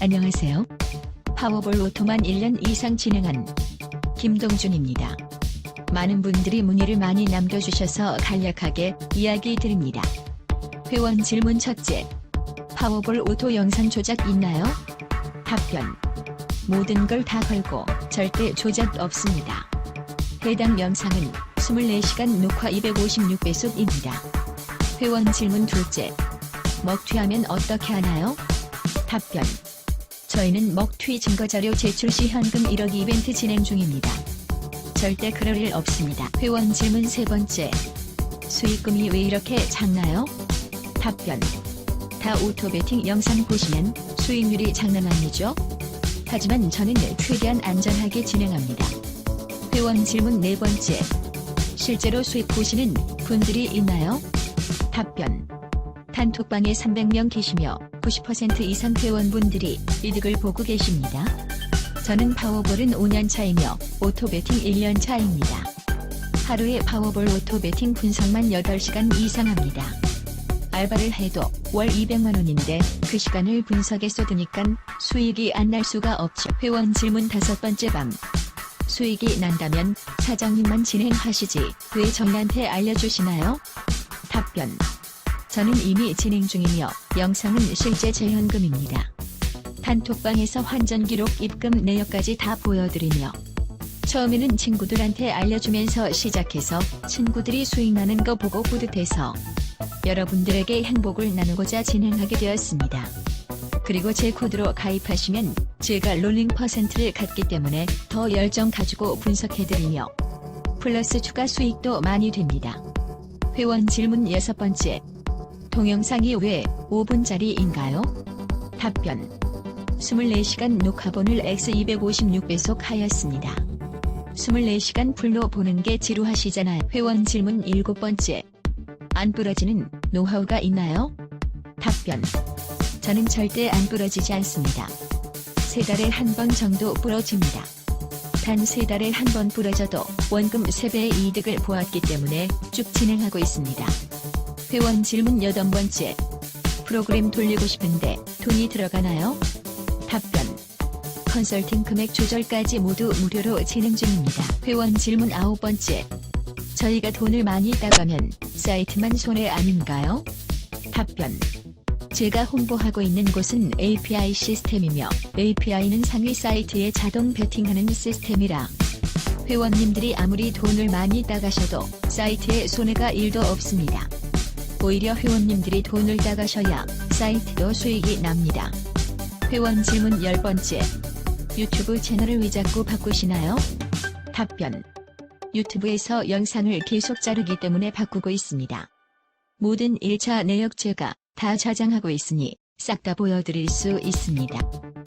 안녕하세요. 파워볼 오토만 1년 이상 진행한 김동준입니다. 많은 분들이 문의를 많이 남겨주셔서 간략하게 이야기 드립니다. 회원 질문 첫째. 파워볼 오토 영상 조작 있나요? 답변. 모든 걸 다 걸고 절대 조작 없습니다. 해당 영상은 24시간 녹화 256배속입니다. 회원 질문 둘째. 먹튀하면 어떻게 하나요? 답변. 저희는 먹튀 증거자료 제출 시 현금 1억 이벤트 진행 중입니다. 절대 그럴 일 없습니다. 회원 질문 세 번째. 수익금이 왜 이렇게 작나요? 답변. 다 오토베팅 영상 보시면 수익률이 장난 아니죠? 하지만 저는 최대한 안전하게 진행합니다. 회원 질문 네 번째. 실제로 수익 보시는 분들이 있나요? 답변. 단톡방에 300명 계시며 90% 이상 회원분들이 이득을 보고 계십니다. 저는 파워볼은 5년 차이며 오토베팅 1년 차입니다. 하루에 파워볼 오토베팅 분석만 8시간 이상 합니다. 알바를 해도 월 200만원인데 그 시간을 분석에 쏟으니깐 수익이 안 날 수가 없죠. 회원 질문 다섯 번째 밤. 수익이 난다면 사장님만 진행하시지 왜 저희한테 알려주시나요? 답변. 저는 이미 진행 중이며 영상은 실제 제 현금입니다. 단톡방에서 환전 기록 입금 내역까지 다 보여드리며 처음에는 친구들한테 알려주면서 시작해서 친구들이 수익 나는 거 보고 뿌듯해서 여러분들에게 행복을 나누고자 진행하게 되었습니다. 그리고 제 코드로 가입하시면 제가 롤링 퍼센트를 갖기 때문에 더 열정 가지고 분석해드리며 플러스 추가 수익도 많이 됩니다. 회원 질문 여섯 번째. 동영상이 왜 5분짜리인가요? 답변. 24시간 녹화본을 X256배속 하였습니다. 24시간 풀로 보는 게 지루하시잖아요. 회원 질문 일곱 번째. 안 부러지는 노하우가 있나요? 답변. 저는 절대 안 부러지지 않습니다. 세 달에 한 번 정도 부러집니다. 단 세 달에 한 번 부러져도 원금 3배의 이득을 보았기 때문에 쭉 진행하고 있습니다. 회원 질문 여덟 번째. 프로그램 돌리고 싶은데 돈이 들어가나요? 답변. 컨설팅 금액 조절까지 모두 무료로 진행 중입니다. 회원 질문 아홉 번째. 저희가 돈을 많이 따가면 사이트만 손해 아닌가요? 답변. 제가 홍보하고 있는 곳은 API 시스템이며 API는 상위 사이트에 자동 베팅하는 시스템이라 회원님들이 아무리 돈을 많이 따가셔도 사이트에 손해가 1도 없습니다. 오히려 회원님들이 돈을 따가셔야 사이트도 수익이 납니다. 회원 질문 10번째. 유튜브 채널을 왜 자꾸 바꾸시나요? 답변. 유튜브에서 영상을 계속 자르기 때문에 바꾸고 있습니다. 모든 1차 내역 제가 다 저장하고 있으니 싹 다 보여드릴 수 있습니다.